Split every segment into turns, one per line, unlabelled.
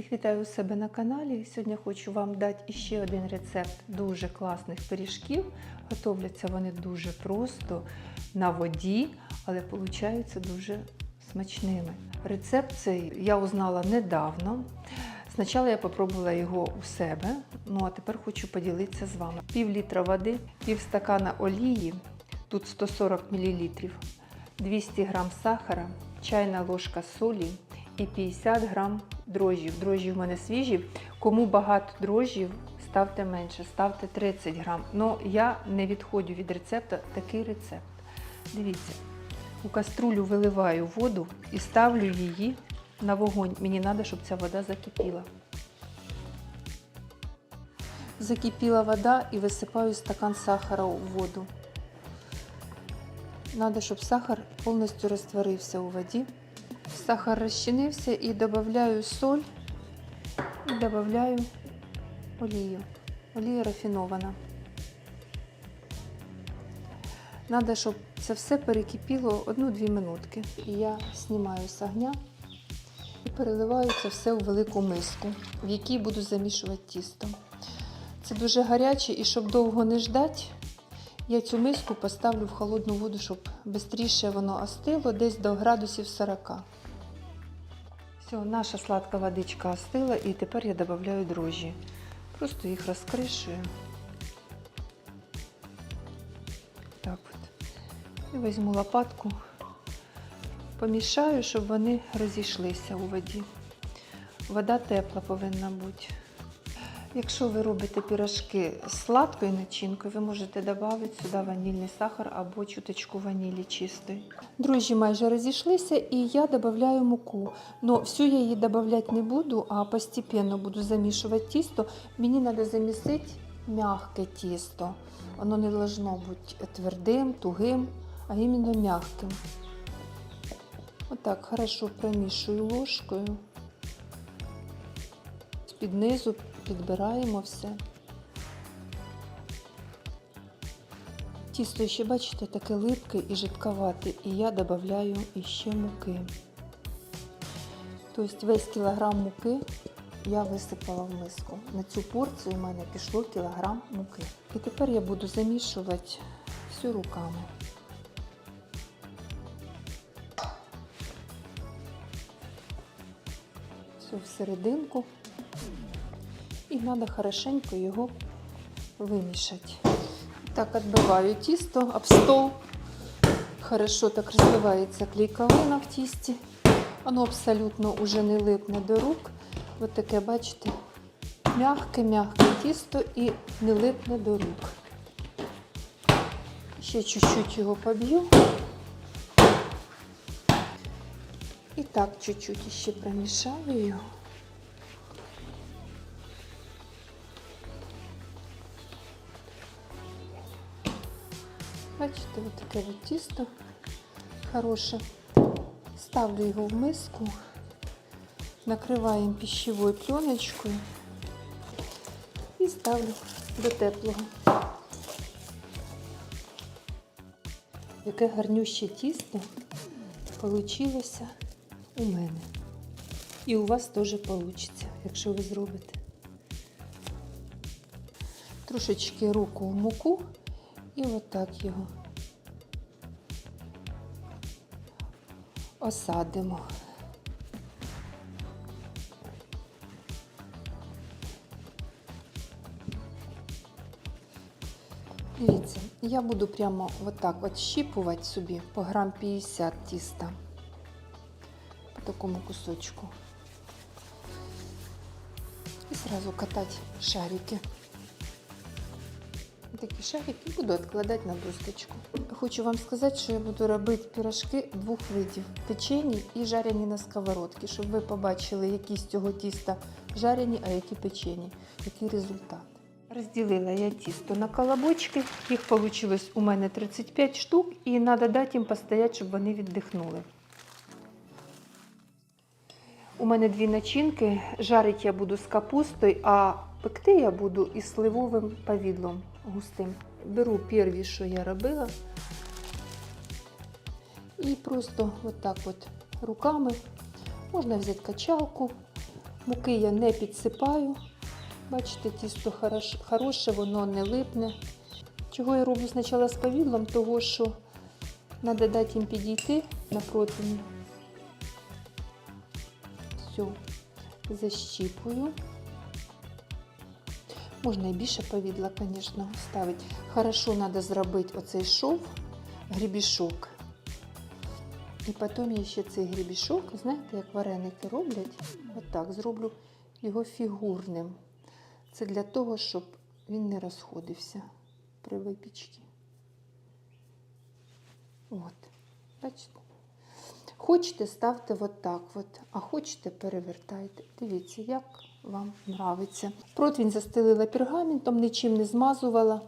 Всіх вітаю у себе на каналі. Сьогодні хочу вам дати ще один рецепт дуже класних пиріжків. Готовляться вони дуже просто на воді, але получаються дуже смачними. Рецепт цей я узнала недавно. Спочатку я попробувала його у себе, ну а тепер хочу поділитися з вами. Пів літра води, пів стакана олії, тут 140 мл, 200 г сахара, чайна ложка солі і 50 грам дрожжів. Дрожжі в мене свіжі. Кому багато дрожжів, ставте менше, ставте 30 грам. Но я не відходжу від рецепту, такий рецепт. Дивіться, у каструлю виливаю воду і ставлю її на вогонь. Мені треба, щоб ця вода закипіла. Закипіла вода і висипаю стакан сахара у воду. Надо, щоб сахар повністю розтворився у воді. Сахар розчинився і додаю соль і додаю олію. Олія рафінована. Надо, щоб це все перекипіло 1-2 минутки. І я знімаю з огня і переливаю це все у велику миску, в якій буду замішувати тісто. Це дуже гаряче і щоб довго не ждати, я цю миску поставлю в холодну воду, щоб швидше воно остило, десь до градусів 40. Все, наша сладка водичка остила і тепер я додаю дрожжі. Просто їх розкришую. Так от. І візьму лопатку, помішаю, щоб вони розійшлися у воді. Вода тепла повинна бути. Якщо ви робите пірожки з сладкою начинкою, ви можете додати сюди ванільний сахар або чуточку ванілі чистої. Дрожжі майже розійшлися і я додаю муку. Но всю я її додавати не буду, а постепенно буду замішувати тісто. Мені треба замісити м'яке тісто. Воно не должно бути твердим, тугим, а іменно м'яким. Отак хорошо промішую ложкою. З-під низу підбираємо все. Тісто ще, бачите, таке липке і жидковате, і я додаю іще муки. Тобто весь кілограм муки я висипала в миску. На цю порцію в мене пішло кілограм муки. І тепер я буду замішувати всю руками. Все всерединку. І треба хорошенько його вимішати. Так, відбиваю тісто об стол. Хорошо так розливається клейковина в тісті. Воно абсолютно уже не липне до рук. Ось таке, бачите, м'яке-м'яке тісто і не липне до рук. Ще чуть-чуть його поб'ю. І так чуть-чуть ще промішаю його. Бачите, ось таке от тісто хороше. Ставлю його в миску, накриваємо пищевою пленочкою і ставлю до теплого. Яке гарнюще тісто получилося у мене. І у вас теж вийде, якщо ви зробите. Трошечки руку в муку. І отак його осадимо. Дивіться, я буду прямо отак от щіпувати собі по грам 50 тіста по такому кусочку. І зразу катати шарики такі шарики буду відкладати на досточку. Хочу вам сказати, що я буду робити пірожки двох видів печені і жарені на сковородці, щоб ви побачили, які з цього тіста жарені, а які печені, який результат. Розділила я тісто на колобочки, їх вийшло у мене 35 штук, і треба дати їм постояти, щоб вони віддихнули. У мене дві начинки. Жарить я буду з капустою, а пекти я буду із сливовим повідлом густим. Беру перві, що я робила, і просто отак от руками можна взяти качалку, Муки я не підсипаю. Бачите, тісто хороше, воно не липне. Чого я роблю спочатку з повідлом? Того, що треба дати їм підійти на противні. Все, защіпую. Можна і більше повідла, звісно, ставити. Хорошо треба зробити оцей шов, грібішок. І потім я ще цей грібішок, знаєте, як вареники роблять, отак зроблю його фігурним. Це для того, щоб він не розходився при випічці. От, бачите? Хочете, ставте от так от, а хочете, перевертайте. Дивіться, як вам нравиться. Противень застелила пергаментом, нічим не змазувала.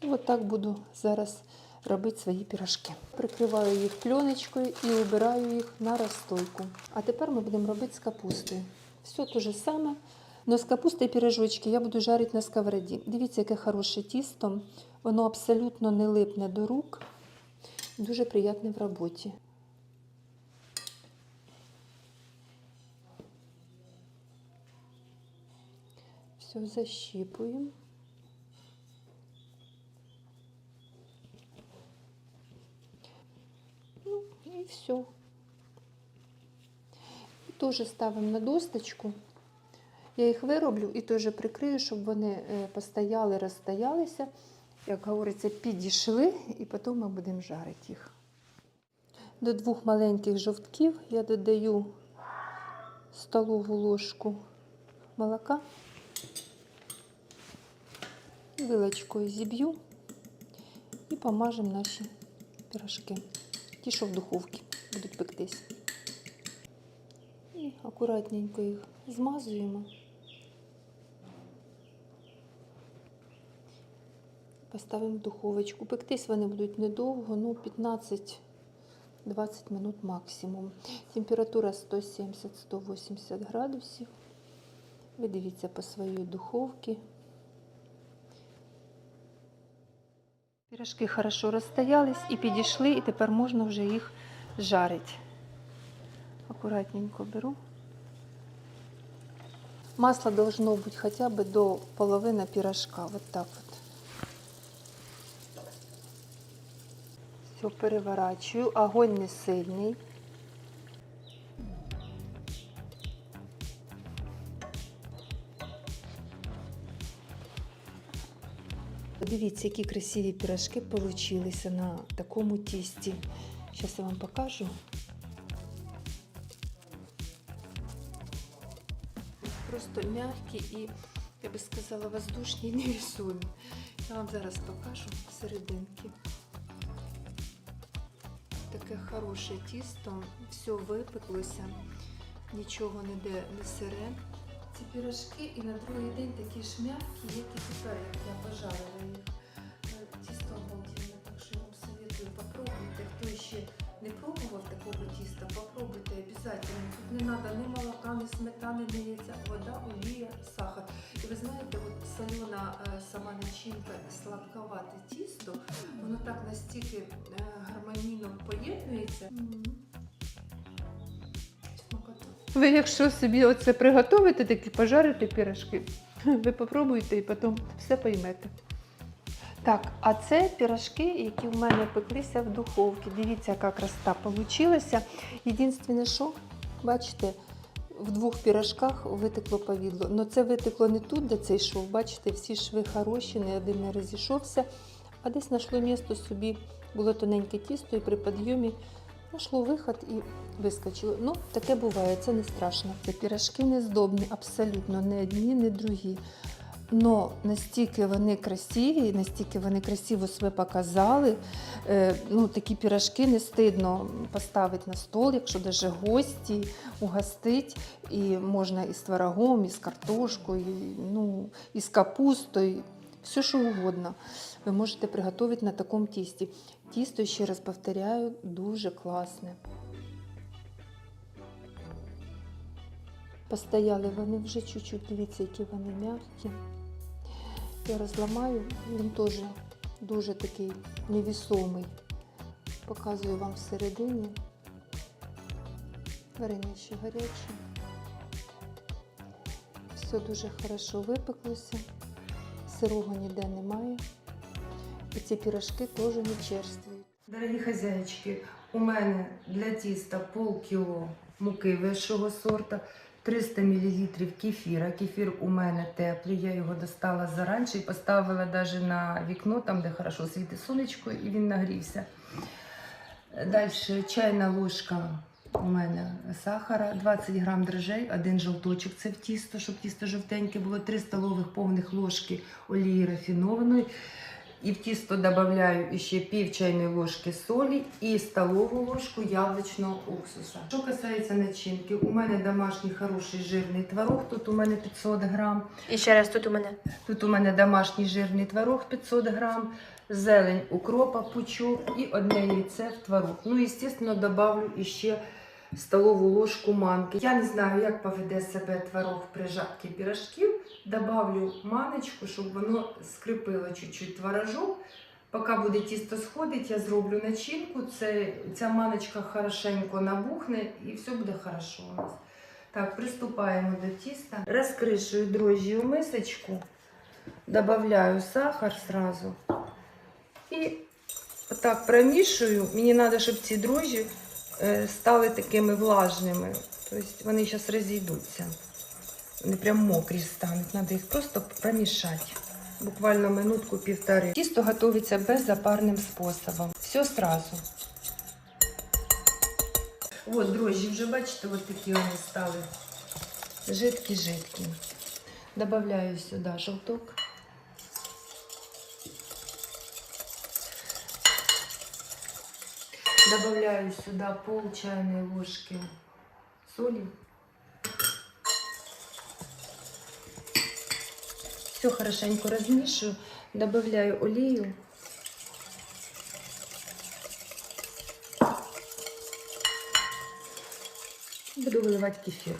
І от так буду зараз робити свої пірожки. Прикриваю їх пленочкою і убираю їх на розстойку. А тепер ми будемо робити з капустою. Все те же саме. Но з капусти пірожочки я буду жарити на сковороді. Дивіться, яке хороше тісто. Воно абсолютно не липне до рук. Дуже приємне в роботі. Все защипываем. Ну и все. Теж ставимо на досточку. Я їх вироблю і теж прикрию, щоб вони е, постояли, розстоялися, як говориться, підійшли, і потім ми будемо жарити їх. До двох маленьких жовтків я додаю столову ложку молока. Вилочкою зіб'ю і помажемо наші пірожки. Ті, що в духовці будуть пектись. І акуратненько їх змазуємо. Поставимо в духовочку. Пектись вони будуть недовго, ну 15-20 минут максимум. Температура 170-180 градусів. Ви дивіться по своїй духовці. Пірожки хорошо розстоялись і підійшли, і тепер можна вже їх жарити. Акуратненько беру. Масло должно бути хоча б до половини пірожка. Вот так от. Все переворачую. Огонь не сильний. Дивіться, які красиві пірожки получилися на такому тісті. Зараз я вам покажу. Просто м'які і, я би сказала, воздушні і невесомі. Я вам зараз покажу серединки. Таке хороше тісто, все випеклося, нічого ніде не сире. Ці пірожки і на другий день такі ж м'які, як і тепер, як я пожарила їх. Е, Тісто обалденне, так що я вам советую, попробуйте. Хто ще не пробував такого тіста, попробуйте обов'язково. Тут не треба ні молока, ні сметани, ні яйця, вода, олія, сахар. І ви знаєте, от солена е, сама начинка і сладковате тісто, воно так настільки е, гармонійно поєднується. Ви якщо собі оце приготуєте, такі пожарите пірожки, ви попробуйте і потім все поймете. Так, а це пірожки, які в мене пеклися в духовці. Дивіться, яка красота вийшла. Єдине, що, бачите, в двох пірожках витекло повідло. Ну це витекло не тут, де цей шов. Бачите, всі шви хороші, не один не розійшовся, а десь знайшло місто собі, було тоненьке тісто, і при підйомі знайшло виход і вискочило. Ну, таке буває, це не страшно. Це пірожки не здобні, абсолютно не одні, не другі. Но настільки вони красиві, настільки вони красиво себе показали. Е, ну, такі пірожки не стидно поставити на стол, якщо навіть гості угостить. І можна і з творогом, і з картошкою, і, ну, і з капустою, все що угодно. Ви можете приготувати на такому тісті. Тісто, ще раз повторяю, дуже класне. Постояли вони вже чуть-чуть, дивіться, які вони м'які. Я розламаю, він теж дуже такий невісомий. Показую вам всередині. Варення ще гаряче.
Все дуже хорошо випеклося, сирого ніде немає. І ці пірожки теж не черствують.
Дорогі хазяїчки, у мене для тіста полкіло муки вищого сорта, 300 мл кефіра. Кефір у мене теплий, я його достала заранче і поставила навіть на вікно, там, де хорошо світить сонечко, і він нагрівся. Далі чайна ложка у мене сахара, 20 грам дрожжей, один жовточок це в тісто, щоб тісто жовтеньке було, 3 столових повних ложки олії рафінованої. І в тісто додаю ще пів чайної ложки солі і столову ложку яблучного уксуса. Що касається начинки, у мене домашній хороший жирний творог, тут у мене 500 грам.
І ще раз тут у мене.
Тут у мене домашній жирний творог 500 грам, зелень укропа, пучок і одне яйце в творог. Ну, і, звісно, додавлю іще столову ложку манки. Я не знаю, як поведе себе творог при жарці пірожків. Добавлю маночку, щоб воно скріпило чуть-чуть творожок. Поки буде тісто сходить, я зроблю начинку. Це, ця маночка хорошенько набухне і все буде хорошо у нас. Так, приступаємо до тіста. Розкришую дрожжі у мисочку, добавляю сахар сразу і отак промішую. Мені треба, щоб ці дрожжі стали такими влажними. Тобто вони зараз розійдуться. Вони прям мокрі стануть. Треба їх просто промішати. Буквально минутку-півтори. Тісто готується беззапарним способом. Все сразу. От дрожжі вже бачите, от такі вони стали жидкі-жидкі. Добавляю сюди жовток. Добавляю сюда пол чайной ложки соли. Все хорошенько размешиваю. Добавляю олею. Буду выливать кефир.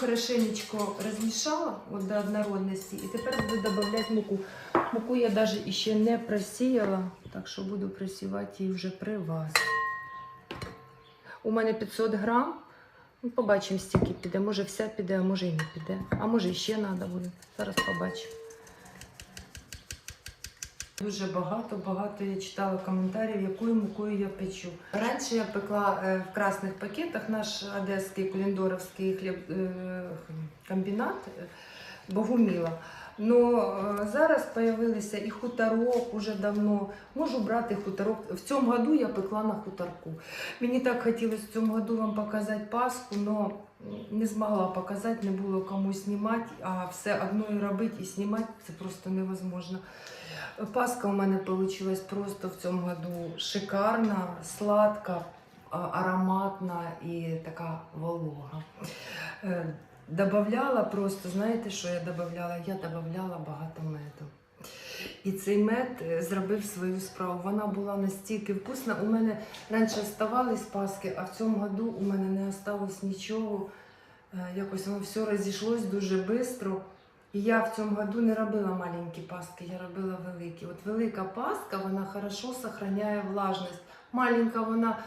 Хорошенечко размешала вот до однородности. И теперь буду добавлять муку. Муку я даже еще не просеяла, так що буду просівати її вже при вас. У мене 500 грам. Ну, побачимо, стільки піде. Може вся піде, а може і не піде. А може ще треба буде. Зараз побачимо. Дуже багато, багато я читала коментарів, якою мукою я печу. Раніше я пекла е, в красних пакетах наш одеський куліндоровський хліб, е, комбінат е, Богуміла. Но зараз з'явилися і хуторок уже давно. Можу брати хуторок. В цьому году я пекла на хуторку. Мені так хотілося в цьому году вам показати Пасху, але не змогла показати, не було кому знімати, а все одною робити і знімати це просто невозможно. Пасха у мене вийшла просто в цьому году шикарна, сладка, ароматна і така волога. Е, Добавляла просто, знаєте, що я додавала? Я додавала багато меду. І цей мед е, зробив свою справу. Вона була настільки вкусна. У мене раніше оставались паски, а в цьому году у мене не осталось нічого. Е, Якось воно все розійшлось дуже швидко. І я в цьому году не робила маленькі паски, я робила великі. От велика паска, вона хорошо сохраняє влажність. Маленька вона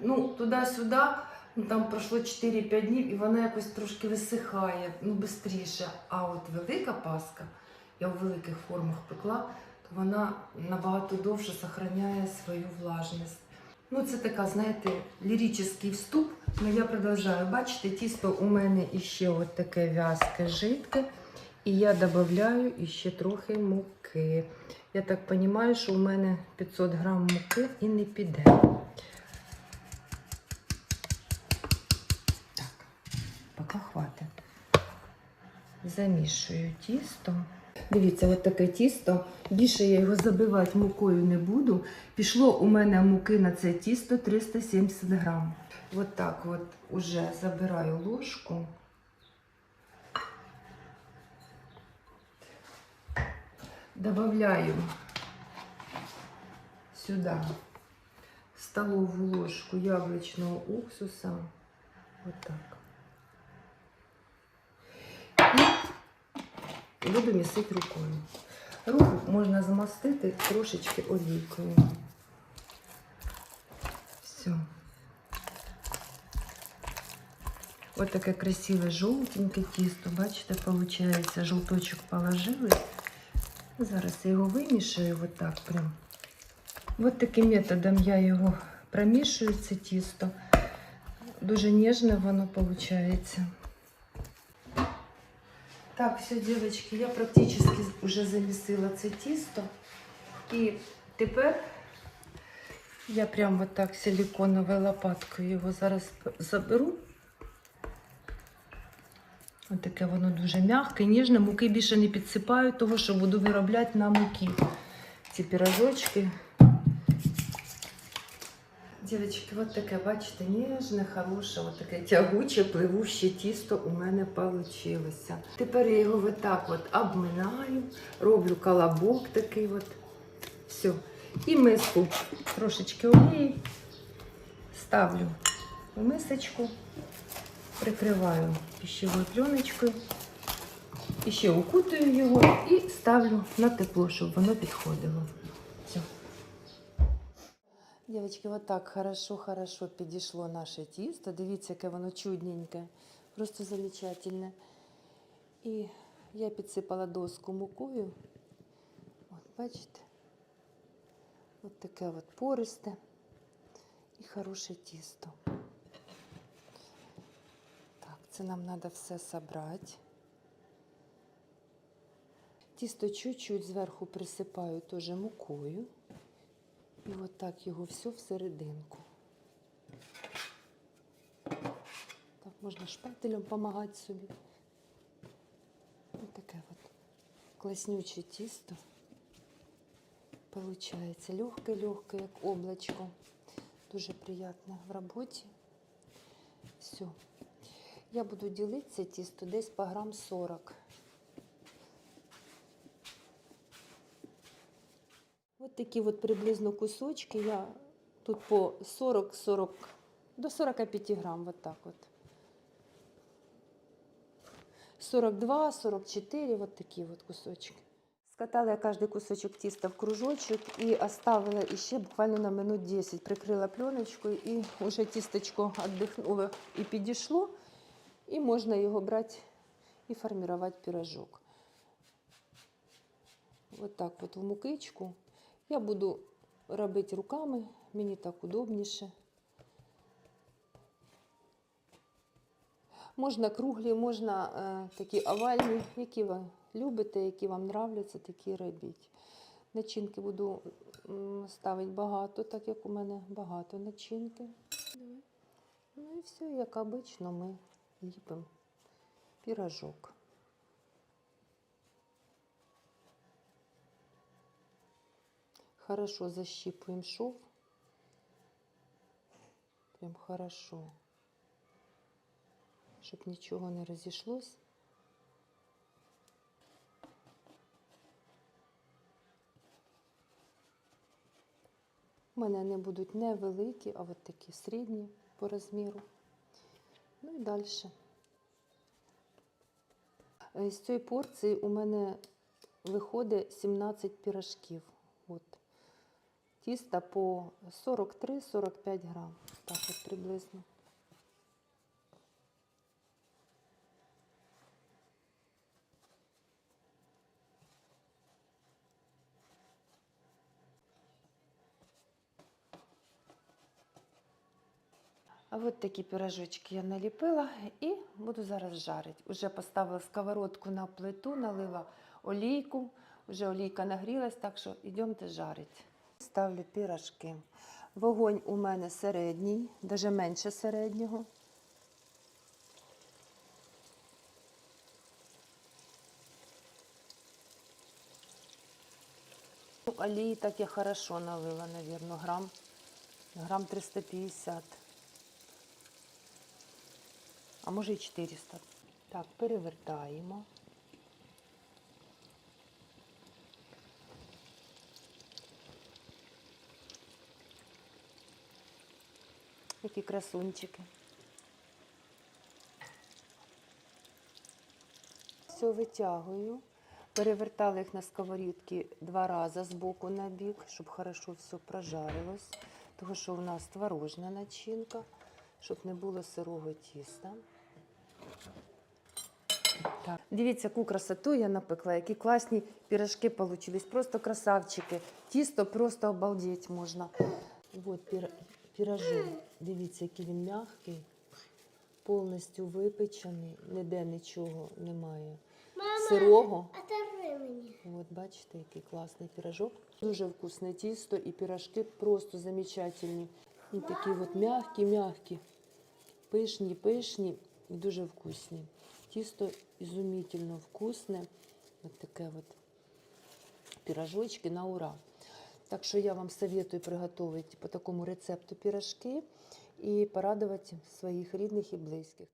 ну, туди-сюди, ну, там пройшло 4-5 днів, і вона якось трошки висихає, ну, швидше. А от велика паска, я у великих формах пекла, то вона набагато довше сохраняє свою влажність. Ну, це така, знаєте, ліричний вступ. але я продовжую. Бачите, тісто у мене іще от таке в'язке, жидке. І я додаю іще трохи муки. Я так розумію, що у мене 500 грам муки і не піде. Так, поки хватить. Замішую тісто. Дивіться, от таке тісто. Більше я його забивати мукою не буду. Пішло у мене муки на це тісто 370 грам. От так от уже забираю ложку. Добавляю сюда столовую ложку яблочного уксуса. Вот так. І буду місити рукою. Руку можна змастити трошечки олійкою. Все. Ось таке красиве жовтеньке тісто. Бачите, виходить, жовточок положили. Зараз я його вимішаю отак прям. Ось таким методом я його промішую, це тісто. Дуже ніжне воно виходить. Так, все, девочки, я практично вже замісила це тісто. І тепер я прям вот так силиконовою лопаткою його зараз заберу. Ось таке воно дуже м'яке, ніжне. Муки більше не підсипаю, того що буду виробляти на муки. Ці пірожочки. Дівчатки, от таке, бачите, ніжне, хороше, от таке тягуче, пливуще тісто у мене вийшло. Тепер я його от так от обминаю, роблю колобок такий от. Все. І миску трошечки олії ставлю в мисочку, прикриваю пищевою пленочкою. І ще укутую його і ставлю на тепло, щоб воно підходило. Все. Дівчатки, вот так хорошо-хорошо підійшло наше тісто. Дивіться, яке воно чудненьке, просто замечательне. І я підсипала доску мукою. От, бачите? От таке от пористе і хороше тісто. Це нам треба все собрати. Тісто чуть-чуть зверху присипаю теж мукою. І от так його все всерединку. Так, можна шпателем допомагати собі. Ось таке от класнюче тісто. Получається легке-легке, як облачко. Дуже приємно в роботі. Все. Я буду ділити це тісто десь по грам 40. От такі от приблизно кусочки. Я тут по 40-40 до 45 грам, вот так от. 42, 44, вот такі от кусочки. Скатала я кожен кусочок тіста в кружочок і оставила іще буквально на минут 10. Прикрила пленочкою і вже тістечко віддихнуло і підійшло. І можна його брати і формувати пірожок. От так от в мукичку. Я буду робити руками, мені так удобніше. Можна круглі, можна е, такі овальні, які ви любите, які вам нравляться, такі робіть. Начинки буду ставити багато, так як у мене багато начинки. Ну і все, як обично, ми ліпимо пірожок. Хорошо защипываем шов. Прям хорошо. Щоб нічого не розійшлось. У мене вони будуть не великі, а от такі середні по розміру. Ну і далі. З цієї порції у мене виходить 17 пірожків. От. Тіста по 43-45 грам. Так от приблизно. От такі пирожочки я наліпила і буду зараз жарити. Уже поставила сковородку на плиту, налила олійку. Вже олійка нагрілась, так що йдемте жарити. Ставлю пірожки. Вогонь у мене середній, навіть менше середнього. Олії так я хорошо налила, мабуть, грам, грам 350. А може і 400. Так, перевертаємо. Які красунчики. Все витягую. Перевертала їх на сковорідки два рази з боку на бік, щоб хорошо все прожарилось. тому що у нас творожна начинка, щоб не було сирого тіста. Так. Дивіться, яку красоту я напекла, які класні пірожки получились. Просто красавчики. Тісто просто обалдеть можна. От пір... пірожок. Дивіться, який він м'який, повністю випечений, ніде нічого немає. Сирого.
А даруй мені.
От бачите, який класний пірожок. Дуже вкусне тісто і пірожки просто замечательні. І такі от м'які, м'які, пишні, пишні і дуже вкусні. Тісто ізумітельно вкусне. От таке от пірожочки на ура. Так що я вам советую приготувати по такому рецепту пірожки і порадувати своїх рідних і близьких.